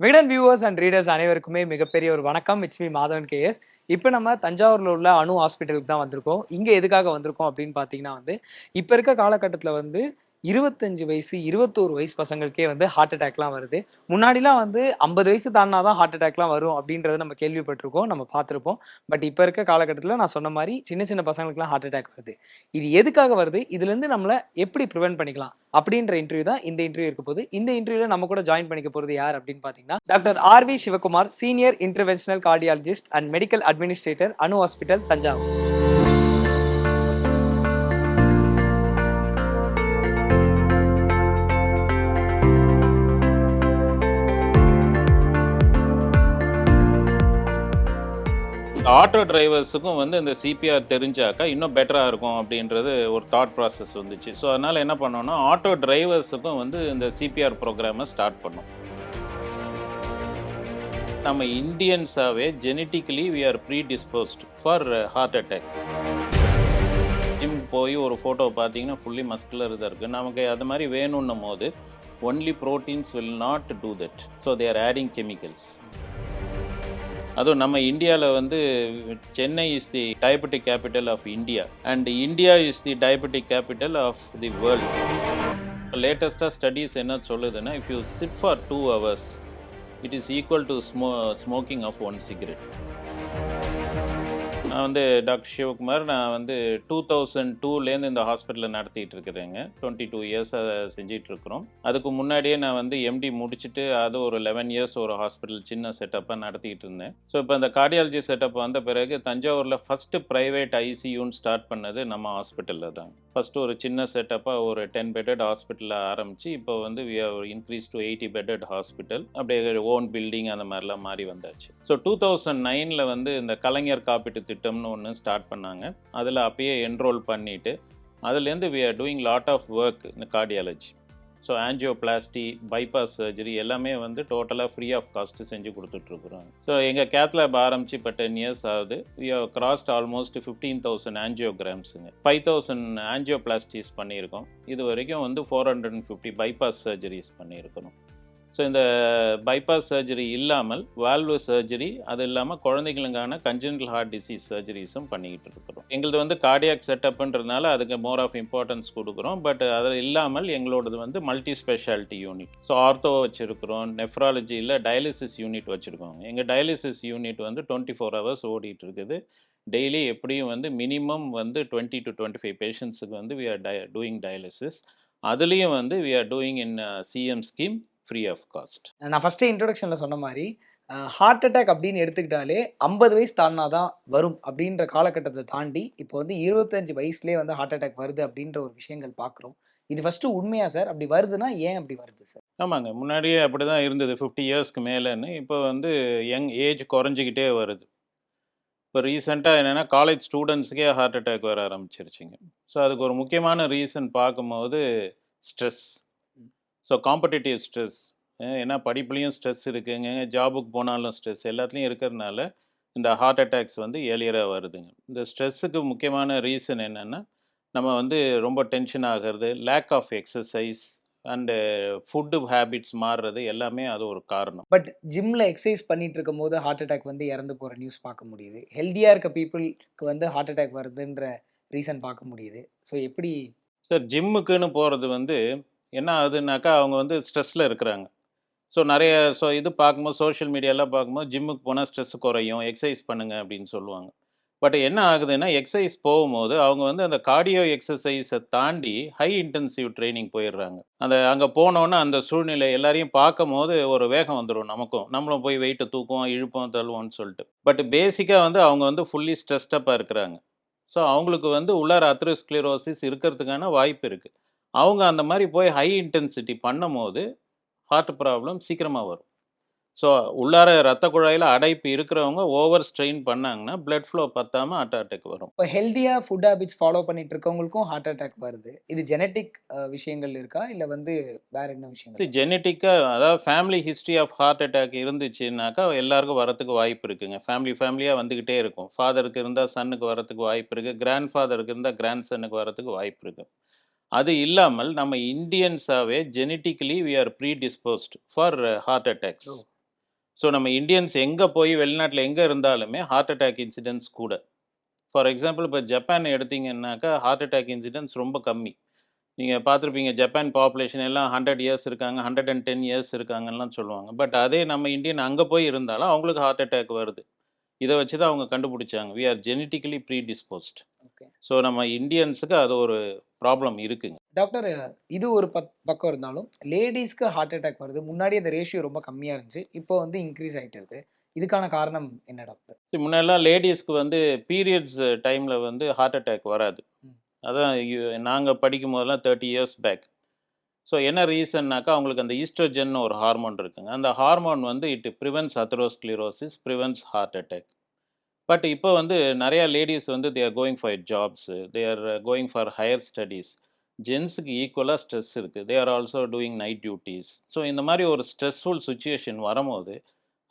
Vikatan viewers and readers அனைவருக்குமே மிகப்பெரிய ஒரு வணக்கம். இட்ஸ் மீ மாதவன் கேஎஸ் இப்போ நம்ம தஞ்சாவூரில் உள்ள அணு ஹாஸ்பிட்டலுக்கு தான் வந்திருக்கோம். இங்கே எதுக்காக வந்திருக்கோம் அப்படின்னு பார்த்தீங்கன்னா வந்து இப்போ இருக்க காலகட்டத்தில் வந்து இருபத்தஞ்சு வயசு இருபத்தோரு வயசு பசங்களுக்கே வந்து ஹார்ட் அட்டாக்லாம் வருது. முன்னாடிலாம் வந்து ஐம்பது வயசு தாண்டினா தான் ஹார்ட் அட்டாக்லாம் வரும் அப்படின்றத நம்ம கேள்விப்பட்டிருக்கோம் நம்ம பார்த்துருப்போம். பட் இப்போ இருக்க காலகட்டத்தில் நான் சொன்ன மாதிரி சின்ன சின்ன பசங்களுக்குலாம் ஹார்ட் அட்டாக் வருது. இது எதுக்காக வருது? இதுலேருந்து நம்மளை எப்படி ப்ரிவென்ட் பண்ணிக்கலாம்? அப்படின்ற இன்டர்வியூ தான் இந்த இன்டர்வியூ இருக்க போது இந்த இன்டர்வியூல நம்ம கூட ஜாயின் பண்ணிக்க போகிறது யார் அப்படின்னு பார்த்தீங்கன்னா doctor R V Sivakumar senior interventional cardiologist and medical administrator Anu hospital Thanjavur auto டிரைவர்ஸுக்கும் வந்து இந்த சிபிஆர் தெரிஞ்சாக்கா இன்னும் பெட்டராக இருக்கும் அப்படின்றது ஒரு தாட் ப்ராசஸ் வந்துச்சு. ஸோ அதனால் என்ன பண்ணோம்னா ஆட்டோ டிரைவர்ஸுக்கும் வந்து இந்த சிபிஆர் ப்ரோக்ராமை ஸ்டார்ட் பண்ணோம். நம்ம இந்தியன்ஸாகவே genetically we are predisposed for heart attack gym போய் ஒரு ஃபோட்டோ பார்த்தீங்கன்னா ஃபுல்லி மஸ்குலர் இதாக இருக்குது நமக்கு அது மாதிரி வேணும்னும் போது only proteins will not do that so they are adding chemicals அதுவும் நம்ம இந்தியாவில் வந்து Chennai is the diabetic capital of India and India is the diabetic capital of the world லேட்டஸ்ட்டாக ஸ்டடீஸ் என்ன சொல்லுதுன்னா if you sit for two hours it is equal to smo smoking of one cigarette நான் வந்து doctor Sivakumar நான் வந்து two thousand டூலேருந்து இந்த ஹாஸ்பிட்டலில் நடத்திட்டு இருக்கிறேங்க டுவெண்ட்டி டூ இயர்ஸாக செஞ்சிட்டு இருக்கிறோம் அதுக்கு முன்னாடியே நான் வந்து எம்டி முடிச்சுட்டு அது ஒரு லெவன் இயர்ஸ் ஒரு ஹாஸ்பிட்டல் சின்ன செட்டப்பாக நடத்திட்டு இருந்தேன் ஸோ இப்போ இந்த கார்டியாலஜி செட்டப் வந்த பிறகு தஞ்சாவூரில் ஃபஸ்ட்டு ப்ரைவேட் ஐசியூன்னு ஸ்டார்ட் பண்ணது நம்ம ஹாஸ்பிட்டலில் தான் ஃபஸ்ட்டு ஒரு சின்ன செட்டப்பாக ஒரு டென் பெட்டட் ஹாஸ்பிட்டலில் ஆரம்பித்து இப்போ வந்து we have increase to eighty bedded hospital அப்படியே ஓன் பில்டிங் அந்த மாதிரிலாம் மாறி வந்தாச்சு. ஸோ டூ தௌசண்ட் நைனில் வந்து இந்த கலைஞர் காப்பீட்டு திட்டம்னு ஒன்று ஸ்டார்ட் பண்ணாங்க. அதில் அப்பயே என்ரோல் பண்ணிவிட்டு அதுலேருந்து we are doing lot of work இந்த cardiology so angioplasty bypass surgery எல்லாமே வந்து டோட்டலாக ஃப்ரீ ஆஃப் காஸ்ட்டு செஞ்சு கொடுத்துட்ருக்குறோம். ஸோ எங்கள் கேத்லேப் ஆரம்பித்து இப்போ டென் இயர்ஸ் ஆகுது. யோ கிராஸ்ட் ஆல்மோஸ்ட் ஃபிஃப்டீன் தௌசண்ட் ஆன்ஜியோகிராம்ஸுங்க ஃபைவ் தௌசண்ட் ஆன்ஜியோபிளாஸ்டிஸ் பண்ணியிருக்கோம். இது வரைக்கும் வந்து four hundred and fifty bypass surgeries பண்ணியிருக்கிறோம் ஸோ இந்த பைபாஸ் சர்ஜரி இல்லாமல் வால்வு சர்ஜரி அது இல்லாமல் குழந்தைங்களுக்கான கன்ஜென்டல் ஹார்ட் டிசீஸ் சர்ஜரிஸும் பண்ணிக்கிட்டு இருக்கிறோம். எங்களது வந்து கார்டியாக் செட்டப்ன்றதுனால அதுக்கு மோர் ஆஃப் இம்பார்ட்டன்ஸ் கொடுக்குறோம். பட் அது இல்லாமல் எங்களோடது வந்து multi speciality unit so ortho வச்சுருக்கிறோம் நெஃப்ராலஜியில் டயாலிசிஸ் யூனிட் வச்சுருக்கோம் எங்கள் டயாலிசிஸ் யூனிட் வந்து டுவெண்ட்டி ஃபோர் ஹவர்ஸ் ஓடிட்டு இருக்குது. டெய்லி எப்படியும் வந்து மினிமம் வந்து டுவெண்ட்டி டு டுவெண்ட்டி ஃபைவ் பேஷண்ட்ஸுக்கு வந்து we are dia doing dialysis அதுலேயும் வந்து we are doing in CM scheme free of cost நான் ஃபஸ்ட்டு இன்ட்ரொடக்ஷனில் சொன்ன மாதிரி ஹார்ட் அட்டாக் அப்படின்னு எடுத்துக்கிட்டாலே ஐம்பது வயசு தாண்டினா தான் வரும் அப்படின்ற காலகட்டத்தை தாண்டி இப்போ வந்து இருபத்தஞ்சு வயசுலேயே வந்து ஹார்ட் அட்டாக் வருது அப்படின்ற ஒரு விஷயங்கள் பார்க்குறோம். இது ஃபஸ்ட்டு உண்மையா சார் அப்படி வருதுன்னா ஏன் அப்படி வருது சார் ஆமாங்க. முன்னாடியே அப்படி தான் இருந்தது ஃபிஃப்டி இயர்ஸ்க்கு மேலேன்னு. இப்போ வந்து யங் ஏஜ் குறைஞ்சிக்கிட்டே வருது. இப்போ ரீசெண்டாக என்னென்னா காலேஜ் ஸ்டூடெண்ட்ஸுக்கே ஹார்ட் அட்டாக் வர ஆரம்பிச்சிருச்சுங்க. ஸோ அதுக்கு ஒரு முக்கியமான ரீசன் பார்க்கும்போது ஸ்ட்ரெஸ் ஸோ காம்படிட்டிவ் ஸ்ட்ரெஸ் ஏன்னா படிப்புலேயும் ஸ்ட்ரெஸ் இருக்குங்க. ஜாபுக்கு போனாலும் ஸ்ட்ரெஸ் எல்லாத்துலேயும் இருக்கிறதுனால இந்த ஹார்ட் அட்டாக்ஸ் வந்து ஏலியராக வருதுங்க. இந்த ஸ்ட்ரெஸ்ஸுக்கு முக்கியமான ரீசன் என்னென்னா நம்ம வந்து ரொம்ப டென்ஷன் ஆகிறது lack of exercise and food habits மாறுறது எல்லாமே அது ஒரு காரணம். பட் ஜிம்மில் எக்ஸசைஸ் பண்ணிட்டு இருக்கும் போது ஹார்ட் அட்டாக் வந்து இறந்து போகிற நியூஸ் பார்க்க முடியுது. ஹெல்த்தியாக இருக்க பீப்புளுக்கு வந்து ஹார்ட் அட்டாக் வருதுன்ற ரீசன் பார்க்க முடியுது. ஸோ எப்படி சார் ஜிம்முக்குன்னு போகிறது வந்து என்ன ஆகுதுனாக்கா அவங்க வந்து ஸ்ட்ரெஸ்ஸில் இருக்கிறாங்க. ஸோ நிறைய ஸோ இது பார்க்கும்போது சோஷியல் மீடியாலாம் பார்க்கும்போது ஜிம்முக்கு போனால் ஸ்ட்ரெஸ் குறையும் எக்ஸசைஸ் பண்ணுங்க அப்படின்னு சொல்லுவாங்க. பட் என்ன ஆகுதுன்னா எக்ஸசைஸ் போகும்போது அவங்க வந்து அந்த கார்டியோ எக்ஸசைஸை தாண்டி ஹை இன்டென்சிவ் ட்ரைனிங் போயிடுறாங்க. அந்த அங்கே போனோன்னே அந்த சூழ்நிலை எல்லாரையும் பார்க்கும் போது ஒரு வேகம் வந்துடும் நமக்கும். நம்மளும் போய் வெயிட்டை தூக்குவோம் இழுப்போம் தள்ளுவோம்னு சொல்லிட்டு. பட் பேசிக்காக வந்து அவங்க வந்து ஃபுல்லி ஸ்ட்ரெஸ்டப்பாக இருக்கிறாங்க ஸோ அவங்களுக்கு வந்து உள்ளார அத்ரோஸ்க்ளிரோசிஸ் இருக்கிறதுக்கான வாய்ப்பு இருக்குது அவங்க அந்த மாதிரி போய் ஹை இன்டென்சிட்டி பண்ணும் போது ஹார்ட் ப்ராப்ளம் சீக்கிரமாக வரும். ஸோ உள்ளார ரத்த குழாயில் அடைப்பு இருக்கிறவங்க ஓவர் ஸ்ட்ரெயின் பண்ணாங்கன்னா பிளட் ஃப்ளோ பத்தாமல் ஹார்ட் அட்டாக் வரும். இப்போ ஹெல்த்தியாக ஃபுட் ஹேபிட்ஸ் ஃபாலோ பண்ணிட்டு இருக்கவங்களுக்கும் ஹார்ட் அட்டாக் வருது. இது ஜெனட்டிக் விஷயங்கள் இருக்கா? இல்லை வந்து வேற என்ன விஷயங்கள்? ஜெனட்டிக்காக அதாவது family history of heart attack இருந்துச்சுனாக்கா எல்லாருக்கும் வரத்துக்கு வாய்ப்பு இருக்குங்க. ஃபேமிலி ஃபேமிலியாக வந்துக்கிட்டே இருக்கும். ஃபாதருக்கு இருந்தால் சன்னுக்கு வரத்துக்கு வாய்ப்பு இருக்குது கிராண்ட் ஃபாதருக்கு இருந்தால் கிராண்ட் சன்னுக்கு வரத்துக்கு வாய்ப்பு இருக்குது அது இல்லாமல் நம்ம இந்தியன்ஸாகவே genetically we are predisposed for heart attacks so நம்ம இந்தியன்ஸ் எங்கே போய் வெளிநாட்டில் எங்கே இருந்தாலுமே ஹார்ட் அட்டாக் இன்சிடென்ட்ஸ் கூட. ஃபார் எக்ஸாம்பிள் இப்போ ஜப்பான் எடுத்தீங்கன்னாக்கா ஹார்ட் அட்டாக் இன்சிடென்ட்ஸ் ரொம்ப கம்மி. நீங்கள் பார்த்துருப்பீங்க ஜப்பான் பாப்புலேஷன் எல்லாம் ஹண்ட்ரட் இயர்ஸ் இருக்காங்க ஹண்ட்ரட் அண்ட் டென் இயர்ஸ் இருக்காங்கலாம் சொல்லுவாங்க. பட் அதே நம்ம இந்தியன் அங்கே போய் இருந்தாலும் அவங்களுக்கு ஹார்ட் அட்டாக் வருது. இதை வச்சு தான் அவங்க கண்டுபிடிச்சாங்க. We are genetically predisposed so நம்ம இந்தியன்ஸுக்கு அது ஒரு ப்ராப்ளம் இருக்குங்க. டாக்டர் இது ஒரு பக் பக்கம் இருந்தாலும் லேடிஸ்க்கு ஹார்ட் அட்டாக் வருது. முன்னாடி அந்த ரேஷியோ ரொம்ப கம்மியாக இருந்துச்சு. இப்போ வந்து இன்க்ரீஸ் ஆகிட்டு இருக்கு. இதுக்கான காரணம் என்ன டாக்டர்? முன்னெல்லாம் லேடிஸ்க்கு வந்து பீரியட்ஸ் டைமில் வந்து ஹார்ட் அட்டாக் வராது. அதான் நாங்கள் படிக்கும் போதெல்லாம் தேர்ட்டி இயர்ஸ் பேக். ஸோ என்ன ரீசன்னாக்கா அவங்களுக்கு அந்த ஈஸ்ட்ரோஜன் ஒரு ஹார்மோன் இருக்குங்க. அந்த ஹார்மோன் வந்து it prevents atherosclerosis prevents heart attack. But இப்போ வந்து நிறையா லேடிஸ் வந்து they are going for jobs they are going for higher studies ஜென்ஸுக்கு ஈக்குவலாக ஸ்ட்ரெஸ் இருக்குது they are also doing night duties so இந்த மாதிரி ஒரு ஸ்ட்ரெஸ்ஃபுல் சுச்சுவேஷன் வரும்போது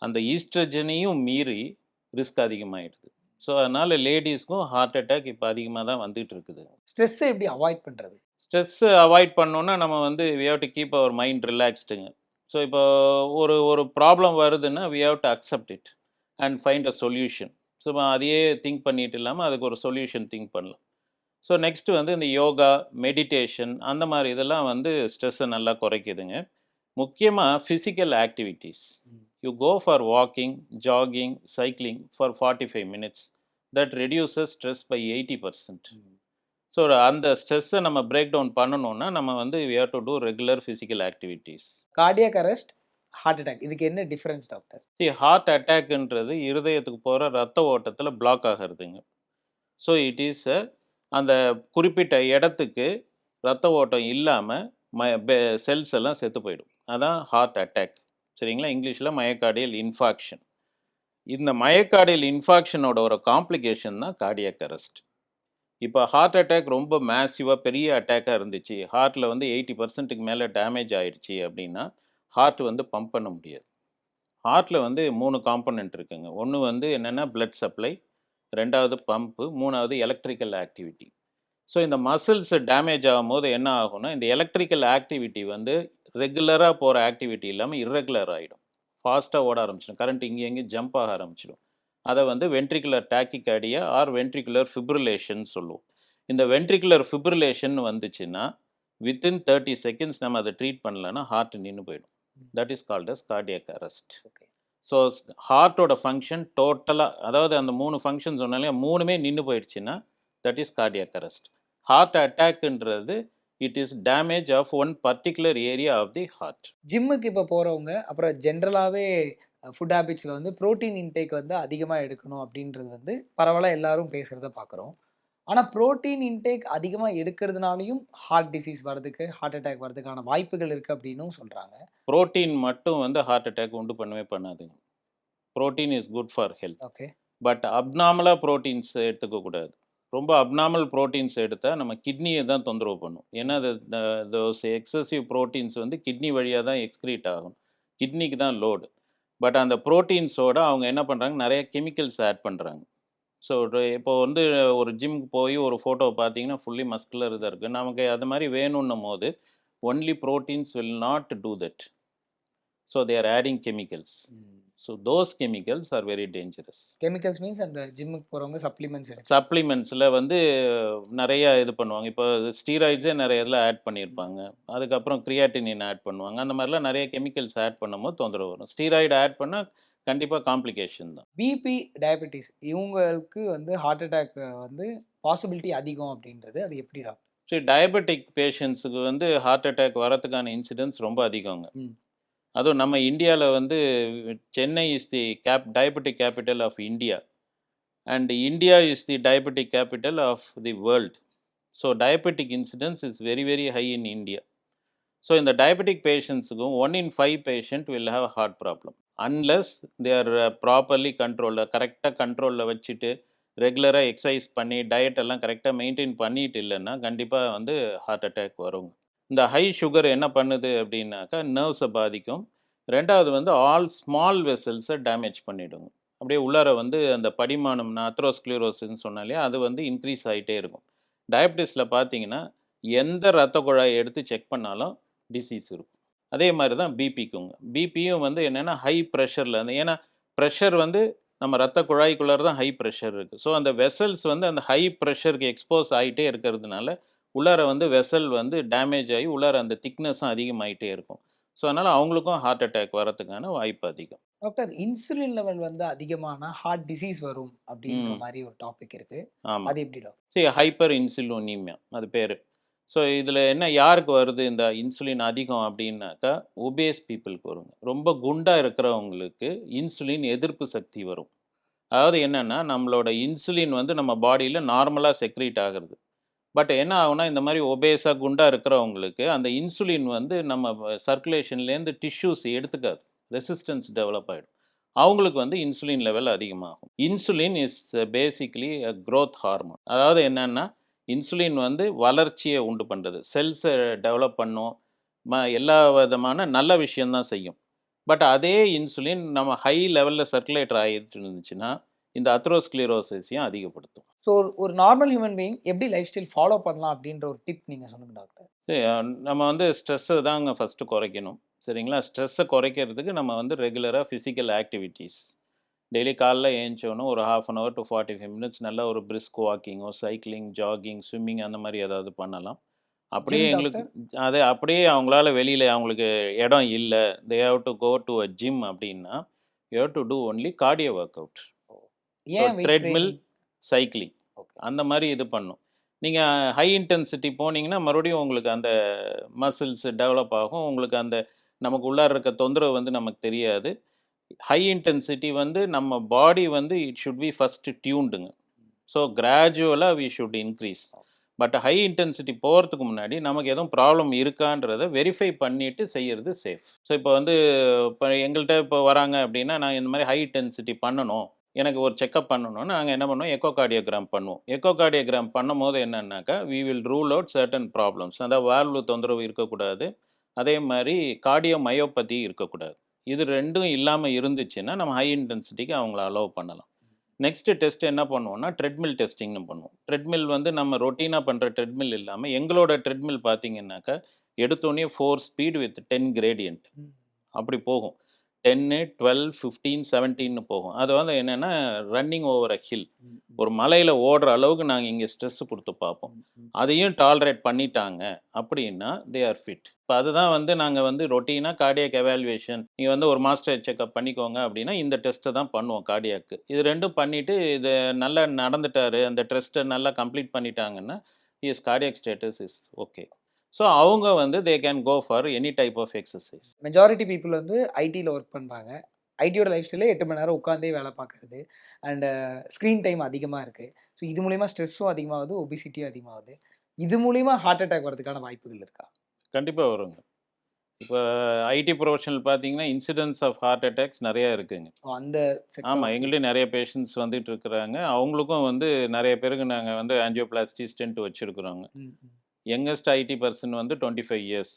அந்த ஈஸ்ட்ரஜனையும் மீறி ரிஸ்க் அதிகமாகிடுது ஸோ அதனால் லேடிஸ்க்கும் ஹார்ட் அட்டாக் இப்போ அதிகமாக தான் வந்துட்டு இருக்குது. ஸ்ட்ரெஸ்ஸை எப்படி அவாய்ட் பண்ணுறது ஸ்ட்ரெஸ்ஸை அவாய்ட் பண்ணோன்னா நம்ம வந்து we have to keep our mind ரிலாக்ஸ்டுங்க so இப்போ ஒரு ஒரு ப்ராப்ளம் வருதுன்னா we have to accept it and find a solution so அதையே திங்க் பண்ணிட்டு இல்லாமல் அதுக்கு ஒரு சொல்யூஷன் திங்க் பண்ணலாம். ஸோ நெக்ஸ்ட்டு வந்து இந்த யோகா மெடிடேஷன் அந்த மாதிரி இதெல்லாம் வந்து ஸ்ட்ரெஸ்ஸை நல்லா குறைக்குதுங்க. முக்கியமாக physical activities. You go for walking jogging cycling for forty five minutes that reduces stress by eighty percent so அந்த ஸ்ட்ரெஸ்ஸை நம்ம பிரேக் டவுன் பண்ணணும்னா நம்ம வந்து we have to do regular physical activities cardiac arrest heart attack இதுக்கு என்ன difference doctor C heart அட்டாக்ன்றது இருதயத்துக்கு போகிற ரத்த ஓட்டத்தில் பிளாக் ஆகிறதுங்க. ஸோ இட் இஸ் அந்த குறிப்பிட்ட இடத்துக்கு ரத்த ஓட்டம் இல்லாமல் ம செல்ஸ் எல்லாம் செத்து போயிடும். அதான் ஹார்ட் அட்டாக் சரிங்களா? இங்கிலீஷில் மயக்கார்டியல் இன்ஃபாக்ஷன் இந்த மயக்கார்டியல் இன்ஃபாக்ஷனோட ஒரு காம்ப்ளிகேஷன் தான் கார்டியக் அரெஸ்ட் இப்போ ஹார்ட் அட்டாக் ரொம்ப மேசிவாக பெரிய அட்டாக்காக இருந்துச்சு. ஹார்ட்டில் வந்து எயிட்டி பர்சன்ட்டுக்கு மேலே டேமேஜ் ஆயிடுச்சு அப்படின்னா ஹார்ட் வந்து பம்ப் பண்ண முடியாது. ஹார்ட்டில் வந்து மூணு காம்பனண்ட் இருக்குங்க. ஒன்று வந்து என்னென்னா பிளட் சப்ளை ரெண்டாவது பம்ப்பு மூணாவது எலக்ட்ரிக்கல் ஆக்டிவிட்டி ஸோ இந்த மசில்ஸ் டேமேஜ் ஆகும்போது என்ன ஆகும்னா இந்த எலக்ட்ரிக்கல் ஆக்டிவிட்டி வந்து ரெகுலராக போகிற ஆக்டிவிட்டி இல்லாமல் இர்ரெகுலர் ஆகிடும் ஃபாஸ்ட்டாக ஓட ஆரம்பிச்சிடும். கரண்ட் இங்கே எங்கேயும் ஜம்ப் ஆக ஆரம்பிச்சிடும். அதை வந்து ventricular tachycardia or ventricular fibrillation சொல்லுவோம். இந்த வென்ட்ரிகுலர் ஃபிப்ரிலேஷன் வந்துச்சுன்னா வித்தின் தேர்ட்டி செகண்ட்ஸ் நம்ம அதை ட்ரீட் பண்ணலன்னா ஹார்ட் நின்று போயிடும். That is called as cardiac arrest okay so ஹார்ட்டோட function டோட்டலாக அதாவது அந்த மூணு ஃபங்க்ஷன் சொன்னாலே மூணுமே நின்று போயிடுச்சுன்னா that is cardiac arrest heart அட்டாக்ன்றது it is damage of one particular area of the heart ஜிம்முக்கு இப்போ போகிறவங்க அப்புறம் ஜென்ரலாகவே ஃபுட் ஹேபிட்ஸில் வந்து புரோட்டீன் இன்டேக் வந்து அதிகமாக எடுக்கணும் அப்படின்றது வந்து பரவலாக எல்லாரும் பேசுகிறத பார்க்குறோம் ஆனால் புரோட்டீன் இன்டேக் அதிகமாக எடுக்கிறதுனாலையும் ஹார்ட் டிசீஸ் வர்றதுக்கு ஹார்ட் அட்டாக் வர்றதுக்கான வாய்ப்புகள் இருக்குது அப்படின்னும் சொல்கிறாங்க புரோட்டீன் மட்டும் வந்து ஹார்ட் அட்டாக் உண்டு பண்ணவே பண்ணாதுங்க protein is good for health okay but அப்நார்மலாக proteins எடுத்துக்கக்கூடாது ரொம்ப அப்நார்மல் ப்ரோட்டீன்ஸ் எடுத்தால் நம்ம கிட்னியை தான் தொந்தரவு பண்ணும். ஏன்னா தோஸ் எக்ஸசிவ் ப்ரோட்டீன்ஸ் வந்து கிட்னி வழியாக தான் எக்ஸ்க்ரீட் ஆகும். கிட்னிக்கு தான் லோடு பட் அந்த ப்ரோட்டீன்ஸோட அவங்க என்ன பண்ணுறாங்க நிறைய கெமிக்கல்ஸ் ஆட் பண்ணுறாங்க ஸோ இப்போ வந்து ஒரு ஜிம்க்கு போய் ஒரு ஃபோட்டோ பார்த்தீங்கன்னா ஃபுல்லி மஸ்குலர் இதாக இருக்குது நமக்கு அது மாதிரி வேணும்னும் போது only proteins will not do that so they are adding chemicals so those chemicals are very dangerous chemicals means அந்த ஜிம்முக்கு போகிறவங்க சப்ளிமெண்ட்ஸ் சப்ளிமெண்ட்ஸில் வந்து நிறைய இது பண்ணுவாங்க. இப்போ ஸ்டீராய்ட்ஸே நிறைய இதில் ஆட் பண்ணியிருப்பாங்க. அதுக்கப்புறம் கிரியாட்டினின் ஆட் பண்ணுவாங்க. அந்த மாதிரிலாம் நிறைய கெமிக்கல்ஸ் ஆட் பண்ணும்போது தொந்தரவு வரும். ஸ்டீராய்டு ஆட் பண்ணால் கண்டிப்பாக காம்ப்ளிகேஷன் தான். பிபி டயபெட்டிஸ் இவங்களுக்கு வந்து ஹார்ட் அட்டாக் வந்து பாசிபிலிட்டி அதிகம் அப்படின்றது அது எப்படி டாக்டர் சரி டயபெட்டிக் பேஷண்ட்ஸுக்கு வந்து ஹார்ட் அட்டாக் வரதுக்கான இன்சிடென்ட்ஸ் ரொம்ப அதிகங்க. அதுவும் நம்ம இந்தியாவில் வந்து Chennai is the cap diabetic capital of India and India is the diabetic capital of the world so diabetic incidence is very very high in India so இந்த diabetic பேஷண்ட்ஸுக்கும் one in five patient will have heart problem unless they are properly கண்ட்ரோலில் கரெக்டாக கண்ட்ரோலில் வச்சுட்டு ரெகுலராக exercise பண்ணி diet எல்லாம் கரெக்டாக maintain பண்ணிட்டு இல்லைன்னா கண்டிப்பாக வந்து ஹார்ட் அட்டாக் வரும். இந்த ஹை சுகர் என்ன பண்ணுது அப்படின்னாக்கா நர்வ்ஸை பாதிக்கும். ரெண்டாவது வந்து ஆல் ஸ்மால் வெசல்ஸை டேமேஜ் பண்ணிவிடுங்க அப்படியே உள்ளார வந்து அந்த படிமானம் அத்ரோஸ்க்ளிரோசின்னு சொன்னாலே அது வந்து இன்க்ரீஸ் ஆகிட்டே இருக்கும். டயபிட்டிஸில் பார்த்தீங்கன்னா எந்த ரத்த குழாயை எடுத்து செக் பண்ணாலும் டிசீஸ் இருக்கும். அதே மாதிரி தான் பிபிக்குங்க பிபியும் வந்து என்னென்னா ஹை ப்ரெஷரில் அந்த ஏன்னா ப்ரெஷர் வந்து நம்ம ரத்த குழாய்க்குள்ளார தான் ஹை ப்ரெஷர் இருக்குது ஸோ அந்த வெசல்ஸ் வந்து அந்த ஹை ப்ரெஷருக்கு எக்ஸ்போஸ் ஆகிட்டே இருக்கிறதுனால உள்ளார வந்து வெசல் வந்து டேமேஜ் ஆகி உள்ளார அந்த திக்னஸும் அதிகமாகிட்டே இருக்கும். ஸோ அதனால் அவங்களுக்கும் ஹார்ட் அட்டாக் வரதுக்கான வாய்ப்பு அதிகம். டாக்டர் இன்சுலின் லெவல் வந்து அதிகமான ஹார்ட் டிசீஸ் வரும் அப்படின்ற. மாதிரி ஒரு டாபிக் இருக்கு. ஆமாம் அது எப்படி டாக்டர் சரி ஹைப்பர் இன்சுலினீமியா அது பேர். ஸோ இதில் என்ன யாருக்கு வருது இந்த இன்சுலின் அதிகம் அப்படின்னாக்கா ஒபேஸ் பீப்புளுக்கு வருங்க. ரொம்ப குண்டாக இருக்கிறவங்களுக்கு இன்சுலின் எதிர்ப்பு சக்தி வரும். அதாவது என்னென்னா நம்மளோட இன்சுலின் வந்து நம்ம பாடியில் நார்மலாக செக்ரீட் ஆகிறது. பட் என்ன ஆகுனா இந்த மாதிரி ஒபேஸாக குண்டாக இருக்கிறவங்களுக்கு அந்த இன்சுலின் வந்து நம்ம சர்க்குலேஷன்லேருந்து டிஷ்யூஸ் எடுத்துக்காது. ரெசிஸ்டன்ஸ் டெவலப் ஆகிடும் அவங்களுக்கு வந்து இன்சுலின் லெவல் அதிகமாகும். Insulin is basically a growth hormone அதாவது என்னென்னா இன்சுலின் வந்து வளர்ச்சியை உண்டு பண்ணுறது செல்ஸை டெவலப் பண்ணும். ம எல்லா விதமான நல்ல விஷயந்தான் செய்யும். பட் அதே இன்சுலின் நம்ம ஹை லெவலில் சர்க்குலேட்டர் ஆகிட்டு இருந்துச்சுன்னா இந்த அத்ரோஸ்க்ளிரோசிஸையும் அதிகப்படுத்தும். ஸோ ஒரு நார்மல் ஹியூமன் பீயிங் எப்படி லைஃப் ஸ்டைல் ஃபாலோ பண்ணலாம் அப்படின்ற ஒரு டிப் நீங்க சொல்லுங்க டாக்டர். சரி நம்ம வந்து ஸ்ட்ரெஸ்ஸை தாங்க ஃபஸ்ட்டு குறைக்கணும். சரிங்களா? ஸ்ட்ரெஸ்ஸை குறைக்கிறதுக்கு நம்ம வந்து ரெகுலராக ஃபிசிக்கல் ஆக்டிவிட்டீஸ் டெய்லி காலைல ஏஞ்சோன்னு ஒரு half an hour to forty five minutes நல்ல ஒரு பிரிஸ்க் வாக்கிங்கோ சைக்கிளிங் ஜாகிங் ஸ்விம்மிங் அந்த மாதிரி ஏதாவது பண்ணலாம். அப்படியே எங்களுக்கு அது அப்படியே அவங்களால வெளியில் அவங்களுக்கு இடம் இல்லை. They have to go to a gym அப்படின்னா you have to do only cardio workout treadmill cycling okay அந்த மாதிரி இது பண்ணும். நீங்கள் ஹை இன்டென்சிட்டி போனீங்கன்னா மறுபடியும் உங்களுக்கு அந்த மசில்ஸ் டெவலப் ஆகும். உங்களுக்கு அந்த நமக்கு உள்ளார இருக்க தொந்தரவு வந்து நமக்கு தெரியாது. ஹை இன்டென்சிட்டி வந்து நம்ம பாடி வந்து இட் ஷுட் பி ஃபஸ்ட்டு டியூன்டுங்க ஸோ கிராஜுவலாக we should increase but high intensity போகிறதுக்கு முன்னாடி நமக்கு எதுவும் ப்ராப்ளம் இருக்கான்றத வெரிஃபை பண்ணிவிட்டு செய்கிறது சேஃப் ஸோ இப்போ வந்து இப்போ எங்கள்கிட்ட இப்போ வராங்க அப்படின்னா நான் இந்த மாதிரி ஹை இன்டென்சிட்டி பண்ணணும். எனக்கு ஒரு செக்கப் பண்ணணும்னு நாங்கள் என்ன பண்ணுவோம்? எக்கோகார்டியோகிராம் பண்ணுவோம். எக்கோ கார்டியோகிராம் பண்ணும்போது என்னன்னாக்கா we will rule out certain problems அதாவது வால்வு தொந்தரவு இருக்கக்கூடாது. அதே மாதிரி கார்டியோ மயோபதி இருக்கக்கூடாது. இது ரெண்டும் இல்லாமல் இருந்துச்சுன்னா நம்ம ஹை இன்டென்சிட்டிக்கு அவங்கள அலோவ் பண்ணலாம். நெக்ஸ்ட்டு டெஸ்ட் என்ன பண்ணுவோம்னா ட்ரெட்மில் டெஸ்டிங்னு பண்ணுவோம். ட்ரெட்மில் வந்து நம்ம ரொட்டீனாக பண்ணுற ட்ரெட்மில் இல்லாமல் எங்களோட ட்ரெட்மில் பார்த்தீங்கன்னாக்கா எடுத்தோடனே four speed with ten gradient அப்படி போகும். டென்னு டுவெல் ஃபிஃப்டீன் செவன்டீன்னு போகும். அது வந்து என்னென்னா ரன்னிங் ஓவர் அ ஹில் ஒரு மலையில் ஓடுற அளவுக்கு நாங்கள் இங்கே ஸ்ட்ரெஸ் கொடுத்து பார்ப்போம். அதையும் டாலரேட் பண்ணிட்டாங்க அப்படின்னா தே ஆர் ஃபிட் இப்போ அதுதான் வந்து நாங்கள் வந்து ரொட்டீனாக கார்டியாக் எவாலுவேஷன் நீங்கள் வந்து ஒரு மாஸ்டர் செக்அப் பண்ணிக்கோங்க அப்படின்னா இந்த டெஸ்ட்டை தான் பண்ணுவோம் கார்டியாக்கு இது ரெண்டும் பண்ணிவிட்டு இது நல்லா நடந்துட்டாரு அந்த டெஸ்ட்டை நல்லா கம்ப்ளீட் பண்ணிட்டாங்கன்னா is cardiac status is okay so அவங்க வந்து they can go for any type of exercise majority people வந்து ஐடியில் ஒர்க் பண்ணுறாங்க ஐடியோட லைஃப் ஸ்டைலே எட்டு மணி நேரம் உட்காந்தே வேலை பார்க்குறது. அண்ட் ஸ்க்ரீன் டைம் அதிகமாக இருக்குது ஸோ இது மூலிமா ஸ்ட்ரெஸ்ஸும் அதிகமாகுது ஒபிசிட்டியும் அதிகமாகுது. இது மூலிமா ஹார்ட் அட்டாக் வரதுக்கான வாய்ப்புகள் இருக்கா? கண்டிப்பாக வருங்க. இப்போ ஐடி ப்ரொஃபஷனல் பார்த்தீங்கன்னா இன்சிடென்ட்ஸ் ஆஃப் ஹார்ட் அட்டாக்ஸ் நிறையா இருக்குங்க. அந்த ஆமாம் எங்கள்கிட்ட நிறைய பேஷண்ட்ஸ் வந்துட்டு இருக்கிறாங்க. அவங்களுக்கும் வந்து நிறைய பேருக்கு நாங்கள் வந்து ஆன்ஜியோபிளாஸ்டி ஸ்டென்ட் வச்சுருக்குறோங்க. யங்கஸ்ட் ஐடி பர்சன் வந்து twenty five years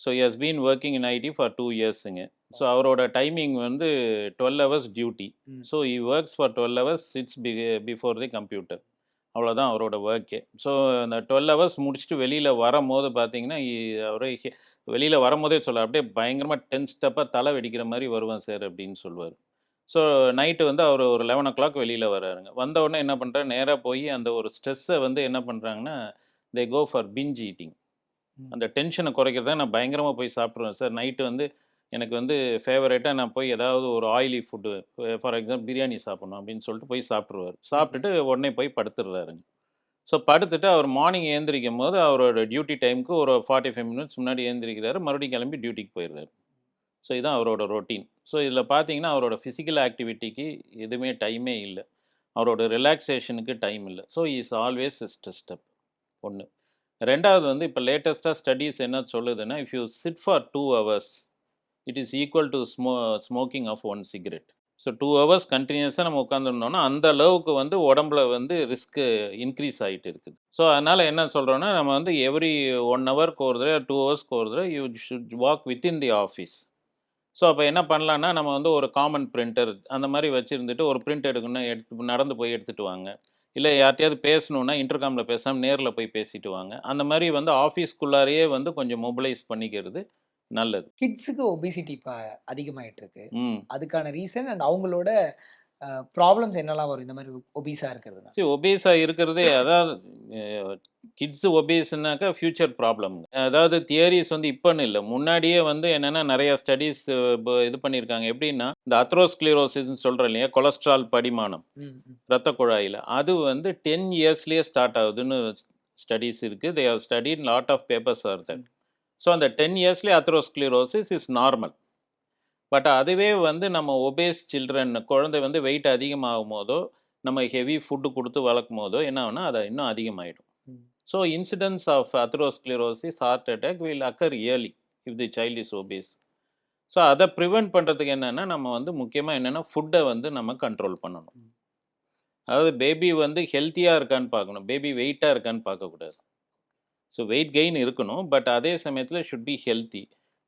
so has been working in IT for two இயர்ஸுங்க so அவரோட டைமிங் வந்து twelve hours duty. So he works for twelve hours sits be before the computer அவ்வளோதான் அவரோட ஒர்க்கே so அந்த twelve hours முடிச்சுட்டு வெளியில் வரும்போது பார்த்தீங்கன்னா அவரே வெளியில் வரும்போதே சொல்ல அப்படியே பயங்கரமாக டென் ஸ்டெப்பாக தலை வெடிக்கிற மாதிரி வருவேன் சார் அப்படின்னு சொல்லுவார். ஸோ நைட்டு வந்து அவர் ஒரு லெவன் ஓ கிளாக் வெளியில் வராருங்க. வந்த உடனே என்ன பண்ணுறாரு நேராக போய் அந்த ஒரு ஸ்ட்ரெஸ்ஸை வந்து என்ன பண்ணுறாங்கன்னா they go for binge eating. அந்த டென்ஷனை குறைக்கிறதா நான் பயங்கரமாக போய் சாப்பிட்ருவேன். சார் நைட்டு வந்து எனக்கு வந்து ஃபேவரேட்டாக நான் போய் ஏதாவது ஒரு oily food for example biryani சாப்பிடணும் அப்படின்னு சொல்லிட்டு போய் சாப்பிட்ருவார். சாப்பிட்டுட்டு உடனே போய் படுத்துடுறாருங்க. ஸோ படுத்துட்டு அவர் மார்னிங் ஏந்திரிக்கும் போது அவரோட டியூட்டி டைமுக்கு ஒரு ஃபார்ட்டி ஃபைவ் மினிட்ஸ் முன்னாடி ஏந்திரிக்கிறாரு. மறுபடியும் கிளம்பி டியூட்டிக்கு போயிடுறாரு. ஸோ இதுதான் அவரோட ரொட்டீன். ஸோ இதில் பார்த்தீங்கன்னா அவரோட ஃபிசிக்கல் ஆக்டிவிட்டிக்கு எதுவுமே டைமே இல்லை. அவரோட ரிலாக்ஸேஷனுக்கு டைம் இல்லை. So is always stressed up ஒன்று ரெண்டாவது வந்து இப்போ லேட்டஸ்ட்டாக ஸ்டடீஸ் என்ன சொல்லுதுன்னா if you sit for two hours it is equal to smo smoking of one cigarette so two hours கண்டினியூஸாக நம்ம உட்காந்துருந்தோம்னா அந்த அளவுக்கு வந்து உடம்புல வந்து ரிஸ்க்கு இன்க்ரீஸ் ஆகிட்டு இருக்குது. ஸோ அதனால் என்ன சொல்கிறோன்னா நம்ம வந்து எவ்ரி ஒன் ஹவருக்கு ஒரு தடவை டூ ஹவர்ஸ்க்கு ஒரு தடவை you should walk within the office so அப்போ என்ன பண்ணலான்னா நம்ம வந்து ஒரு காமன் பிரிண்டர் அந்த மாதிரி வச்சுருந்துட்டு ஒரு பிரிண்ட் எடுக்கணும் எடுத்து நடந்து போய் எடுத்துகிட்டு வாங்க. இல்லை யார்ட்டையாவது பேசணுன்னா இன்டர்காமில் பேசாமல் நேரில் போய் பேசிட்டு வாங்க. அந்த மாதிரி வந்து ஆஃபீஸ்க்குள்ளாரையே வந்து கொஞ்சம் மொபிலைஸ் பண்ணிக்கிறது நல்லது. கிட்ஸுக்கு ஒபிசிட்டி இப்போ அதிகமாயிட்டு இருக்கு அதுக்கான ரீசன் அண்ட் அவங்களோட ப்ராப்ளம்ஸ் என்னெல்லாம் வரும்? இந்த மாதிரி ஒபீஸாக இருக்கிறதுனா. சரி ஒபேஸாக இருக்கிறதே அதாவது கிட்ஸு ஒபேஸ்னாக்கா ஃப்யூச்சர் ப்ராப்ளம் அதாவது தியரிஸ் வந்து இப்போன்னு இல்லை. முன்னாடியே வந்து என்னென்னா நிறையா ஸ்டடீஸ் இது பண்ணியிருக்காங்க எப்படின்னா இந்த அத்ரோஸ்க்ளிரோசிஸ்ன்னு சொல்கிறோம் இல்லையா? கொலஸ்ட்ரால் படிமானம் ரத்த குழாயில். அது வந்து டென் இயர்ஸ்லேயே ஸ்டார்ட் ஆகுதுன்னு ஸ்டடீஸ் இருக்குது they have studied lot of papers or that so அந்த டென் இயர்ஸ்லேயே அத்ரோஸ்க்ளிரோசிஸ் இஸ் நார்மல் பட் அதுவே வந்து நம்ம ஒபேஸ் சில்ட்ரன் குழந்தை வந்து வெயிட் அதிகமாகும் போதோ நம்ம ஹெவி ஃபுட்டு கொடுத்து வளர்க்கும் போதோ என்ன ஆகுனா அது இன்னும் அதிகமாகிடும். So incidence of atherosclerosis heart attack will occur early if the child is obese so அதை ப்ரிவெண்ட் பண்ணுறதுக்கு என்னென்னா நம்ம வந்து முக்கியமாக என்னென்னா ஃபுட்டை வந்து நம்ம கண்ட்ரோல் பண்ணணும். அதாவது பேபி வந்து ஹெல்த்தியாக இருக்கான்னு பார்க்கணும். பேபி வெயிட்டாக இருக்கான்னு பார்க்கக்கூடாது. ஸோ வெயிட் கெயின் இருக்கணும் பட் அதே சமயத்தில் should be healthy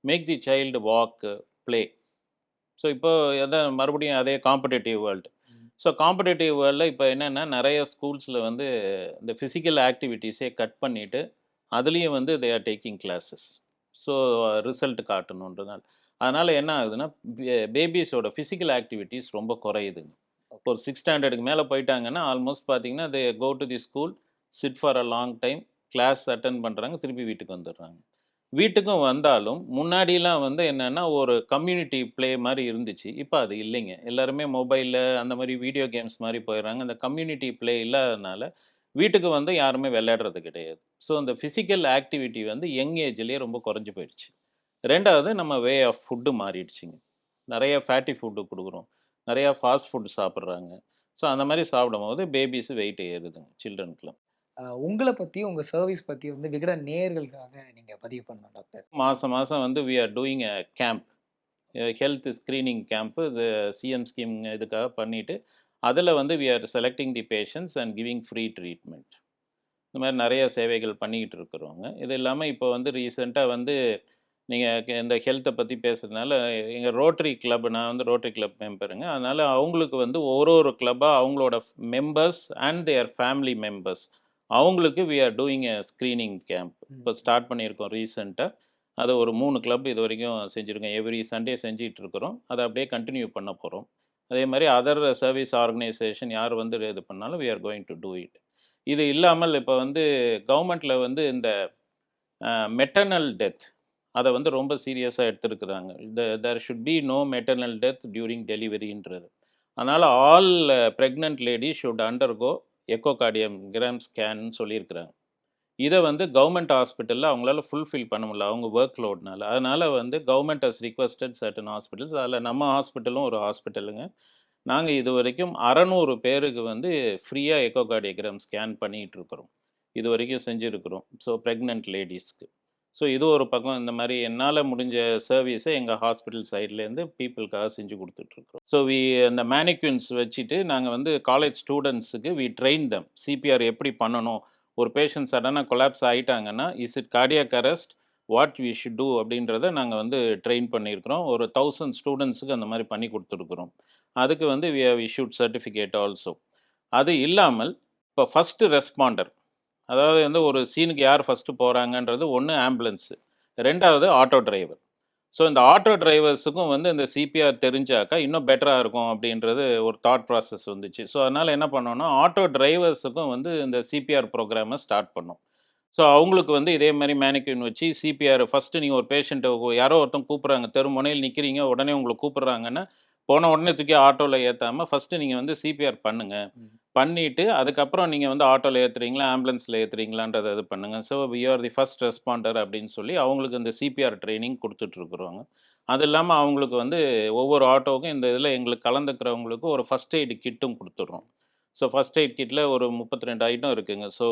make the child walk play so இப்போ அதான் மறுபடியும் அதே காம்படேட்டிவ் வேர்ல்டு. ஸோ காம்படேட்டிவ் வேர்ல்டில் இப்போ என்னென்னா நிறைய ஸ்கூல்ஸில் வந்து இந்த ஃபிசிக்கல் ஆக்டிவிட்டீஸே கட் பண்ணிவிட்டு அதுலேயும் வந்து they are taking classes so result காட்டணுன்றதுனால. அதனால் என்ன ஆகுதுன்னா பேபிஸோட ஃபிசிக்கல் ஆக்டிவிட்டீஸ் ரொம்ப குறையுதுங்க ஒரு சிக்ஸ் ஸ்டாண்டர்டுக்கு மேலே போயிட்டாங்கன்னா ஆல்மோஸ்ட் பார்த்தீங்கன்னா they go to the school sit for a long time class attend பண்ணுறாங்க திருப்பி வீட்டுக்கு வந்துடுறாங்க. வீட்டுக்கும் வந்தாலும் முன்னாடிலாம் வந்து என்னென்னா ஒரு கம்யூனிட்டி ப்ளே மாதிரி இருந்துச்சு. இப்போ அது இல்லைங்க. எல்லாருமே மொபைலில் அந்த மாதிரி வீடியோ கேம்ஸ் மாதிரி போயிடுறாங்க. அந்த கம்யூனிட்டி ப்ளே இல்லாதனால வீட்டுக்கு வந்து யாருமே விளையாடுறது கிடையாது. ஸோ அந்த ஃபிசிக்கல் ஆக்டிவிட்டி வந்து யங் ஏஜ்லேயே ரொம்ப குறைஞ்சி போயிடுச்சு. ரெண்டாவது நம்ம வே ஆஃப் ஃபுட்டு மாறிடுச்சுங்க. நிறைய ஃபேட்டி ஃபுட்டு கொடுக்குறோம். நிறையா ஃபாஸ்ட் ஃபுட் சாப்பிட்றாங்க. ஸோ அந்த மாதிரி சாப்பிடும்போது பேபிஸ் வெயிட் ஏறுதுங்க சில்ட்ரனுக்குலாம் உங்களை பற்றி உங்கள் சர்வீஸ் பற்றி வந்து விகட நேயர்களுக்காக நீங்கள் பதிவு பண்ணணும் டாக்டர். மாதம் மாதம் வந்து we are doing a camp health screening camp இது சிஎம் ஸ்கீம் இதுக்காக பண்ணிவிட்டு அதில் வந்து we are selecting the patients and giving free treatment இந்த மாதிரி நிறைய சேவைகள் பண்ணிக்கிட்டு இருக்கிறோங்க இது இல்லாமல் இப்போ வந்து ரீசெண்டாக வந்து நீங்கள் இந்த ஹெல்த்தை பற்றி பேசுகிறதுனால எங்கள் ரோட்டரி கிளப் நான் வந்து ரோட்டரி கிளப் மெம்பருங்க அதனால் அவங்களுக்கு வந்து ஒரு ஒரு கிளப்பாக அவங்களோட members and their family members அவங்களுக்கு we are doing a screening camp இப்போ ஸ்டார்ட் பண்ணியிருக்கோம் ரீசெண்டாக அதை ஒரு மூணு கிளப் இது வரைக்கும் செஞ்சுருக்கோம். எவ்ரி சண்டே செஞ்சிட்டு இருக்கிறோம். அதை அப்படியே கண்டினியூ பண்ண போகிறோம் அதே மாதிரி அதர் சர்வீஸ் ஆர்கனைசேஷன் யார் வந்து இது பண்ணாலும் we are going to do it இது இல்லாமல் இப்போ வந்து கவர்மெண்ட்டில் வந்து இந்த மெட்டர்னல் டெத் அதை வந்து ரொம்ப சீரியஸாக எடுத்துருக்குறாங்க. இந்த there should be no maternal death during டெலிவரின்றது அதனால் all pregnant lady should undergo echocardiogram scan சொல்லியிருக்கிறாங்க. இதை வந்து கவர்மெண்ட் ஹாஸ்பிட்டலில் அவங்களால ஃபுல்ஃபில் பண்ண முடியல. அவங்க ஒர்க் லோட்னால அதனால் வந்து government has requested certain hospitals அதில் நம்ம ஹாஸ்பிட்டலும் ஒரு ஹாஸ்பிட்டலுங்க. நாங்கள் இது வரைக்கும் அறநூறு பேருக்கு வந்து ஃப்ரீயாக எக்கோகார்டியோகிராம் ஸ்கேன் பண்ணிகிட்டு இருக்கிறோம். இது வரைக்கும் செஞ்சுருக்குறோம் ஸோ ப்ரெக்னென்ட் லேடிஸ்க்கு ஸோ இது ஒரு பக்கம் இந்த மாதிரி என்னால் முடிஞ்ச சர்வீஸை எங்கள் ஹாஸ்பிட்டல் சைட்லேருந்து பீப்புளுக்காக செஞ்சு கொடுத்துட்ருக்குறோம். ஸோ வி அந்த மேனிக்யூன்ஸ் வச்சுட்டு நாங்கள் வந்து காலேஜ் ஸ்டூடெண்ட்ஸுக்கு வி ட்ரெயின் தம் சிபிஆர் எப்படி பண்ணணும்? ஒரு பேஷண்ட் சடனாக collapse ஆகிட்டாங்கன்னா is it cardiac arrest what we should do அப்படின்றத நாங்கள் வந்து ட்ரெயின் பண்ணியிருக்கிறோம். ஒரு தௌசண்ட் ஸ்டூடெண்ட்ஸுக்கு அந்த மாதிரி பண்ணி கொடுத்துருக்குறோம். அதுக்கு வந்து we have issued certificate also அது இல்லாமல் இப்போ ஃபஸ்ட்டு ரெஸ்பாண்டர் அதாவது வந்து ஒரு சீனுக்கு யார் ஃபஸ்ட்டு போகிறாங்கன்றது ஒன்று ஆம்புலன்ஸு ரெண்டாவது ஆட்டோ டிரைவர் ஸோ இந்த ஆட்டோ டிரைவர்ஸுக்கும் வந்து இந்த சிபிஆர் தெரிஞ்சாக்கா இன்னும் பெட்டராக இருக்கும் அப்படின்றது ஒரு தாட் ப்ராசஸ் வந்துச்சு. ஸோ அதனால் என்ன பண்ணோம்னா ஆட்டோ டிரைவர்ஸுக்கும் வந்து இந்த சிபிஆர் ப்ரோக்ராமை ஸ்டார்ட் பண்ணோம். ஸோ அவங்களுக்கு வந்து இதே மாதிரி மேனிக்யூன் வச்சு சிபிஆர் ஃபஸ்ட்டு நீங்கள் ஒரு பேஷண்ட்டை யாரோ ஒருத்தன் கூப்பிட்றாங்க தெருமுனையில் நிற்கிறீங்க உடனே உங்களை கூப்பிட்றாங்கன்னா போன உடனே தூக்கி ஆட்டோவில் ஏற்றாமல் ஃபஸ்ட்டு நீங்கள் வந்து சிபிஆர் பண்ணுங்கள் பண்ணிவிட்டு அதுக்கப்புறம் நீங்கள் வந்து ஆட்டோவில் ஏற்றுறீங்களா ஆம்புலன்ஸில் ஏற்றுறீங்களான்றதை இது பண்ணுங்கள் so we are the first responder அப்படின்னு சொல்லி அவங்களுக்கு இந்த சிபிஆர் ட்ரைனிங் கொடுத்துட்ருக்குறோங்க. அது இல்லாமல் அவங்களுக்கு வந்து ஒவ்வொரு ஆட்டோவுக்கும் இந்த இதில் எங்களுக்கு கலந்துக்கிறவங்களுக்கு ஒரு ஃபஸ்ட் எய்டு கிட்டும் கொடுத்துட்றோம். ஸோ ஃபஸ்ட் எய்ட் கிட்டில் ஒரு முப்பத்தி ரெண்டு ஐட்டம் இருக்குதுங்க ஸோ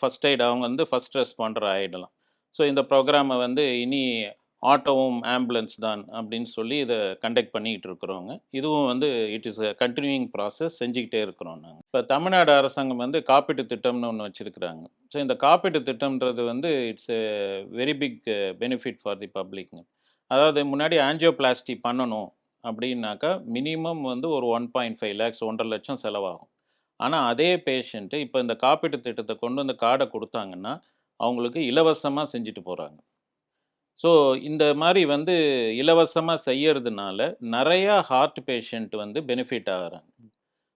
ஃபஸ்ட் எய்ட் அவங்க வந்து ஃபஸ்ட் ரெஸ்பாண்டர் ஆகிடலாம் ஸோ இந்த ப்ரோக்ராமை வந்து இனி ஆட்டோவும் ஆம்புலன்ஸ் தான் அப்படின்னு சொல்லி இதை கண்டக்ட் பண்ணிக்கிட்டு இருக்கிறோங்க இதுவும் வந்து it is a continuing process செஞ்சுக்கிட்டே இருக்கிறோம் நாங்கள் இப்போ தமிழ்நாடு அரசாங்கம் வந்து காப்பீட்டு திட்டம்னு ஒன்று வச்சுருக்கிறாங்க. ஸோ இந்த காப்பீட்டு திட்டம்ன்றது வந்து it's a very big benefit for the பப்ளிக்ங்க அதாவது முன்னாடி ஆன்ஜியோபிளாஸ்டி பண்ணணும் அப்படின்னாக்கா மினிமம் வந்து ஒரு ஒன் பாயிண்ட் ஃபைவ் லேக்ஸ் ஒன்றரை லட்சம் செலவாகும். ஆனால் அதே பேஷண்ட்டு இப்போ இந்த காப்பீட்டு திட்டத்தை கொண்டு வந்து கார்டை கொடுத்தாங்கன்னா அவங்களுக்கு இலவசமாக செஞ்சுட்டு போகிறாங்க ஸோ இந்த மாதிரி வந்து இலவசமாக செய்யறதுனால நிறையா ஹார்ட் பேஷண்ட் வந்து பெனிஃபிட் ஆகிறாங்க.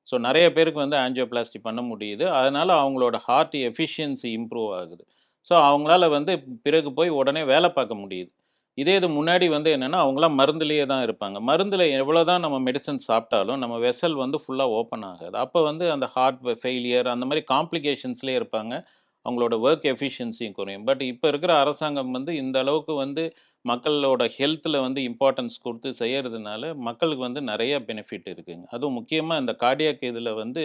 ஸோ நிறைய பேருக்கு வந்து ஆன்ஜியோபிளாஸ்டி பண்ண முடியுது. அதனால் அவங்களோட ஹார்ட் எஃபிஷியன்சி இம்ப்ரூவ் ஆகுது. ஸோ அவங்களால வந்து பிறகு போய் உடனே வேலை பார்க்க முடியுது. இதே இது முன்னாடி வந்து என்னென்னா அவங்களாம் மருந்துலேயே தான் இருப்பாங்க. மருந்தில் எவ்வளோ தான் நம்ம மெடிசன் சாப்பிட்டாலும் நம்ம வெசல் வந்து ஃபுல்லாக ஓப்பன் ஆகாது. அப்போ வந்து அந்த ஹார்ட் ஃபெயிலியர் அந்த மாதிரி காம்ப்ளிகேஷன்ஸ்லேயே இருப்பாங்க. அவங்களோட ஒர்க் எஃபிஷியன்சியும் குறையும். பட் இப்போ இருக்கிற அரசாங்கம் வந்து இந்த அளவுக்கு வந்து மக்களோட ஹெல்த்தில் வந்து இம்பார்ட்டன்ஸ் கொடுத்து செய்யறதுனால மக்களுக்கு வந்து நிறைய பெனிஃபிட் இருக்குங்க. அதுவும் முக்கியமாக இந்த கார்டியாக் இதில் வந்து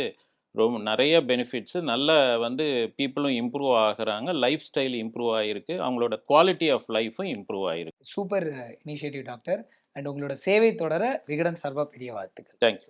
ரொம்ப நிறைய பெனிஃபிட்ஸு நல்ல வந்து பீப்புளும் இம்ப்ரூவ் ஆகுறாங்க. லைஃப் ஸ்டைல் இம்ப்ரூவ் ஆகிருக்கு அவங்களோட குவாலிட்டி ஆஃப் லைஃபும் இம்ப்ரூவ் ஆகிருக்கு சூப்பர் இனிஷியேட்டிவ் டாக்டர் அண்ட் உங்களோட சேவை தொடர விகடன் சார்பாக பெரிய வாழ்த்துக்கள். தேங்க்யூ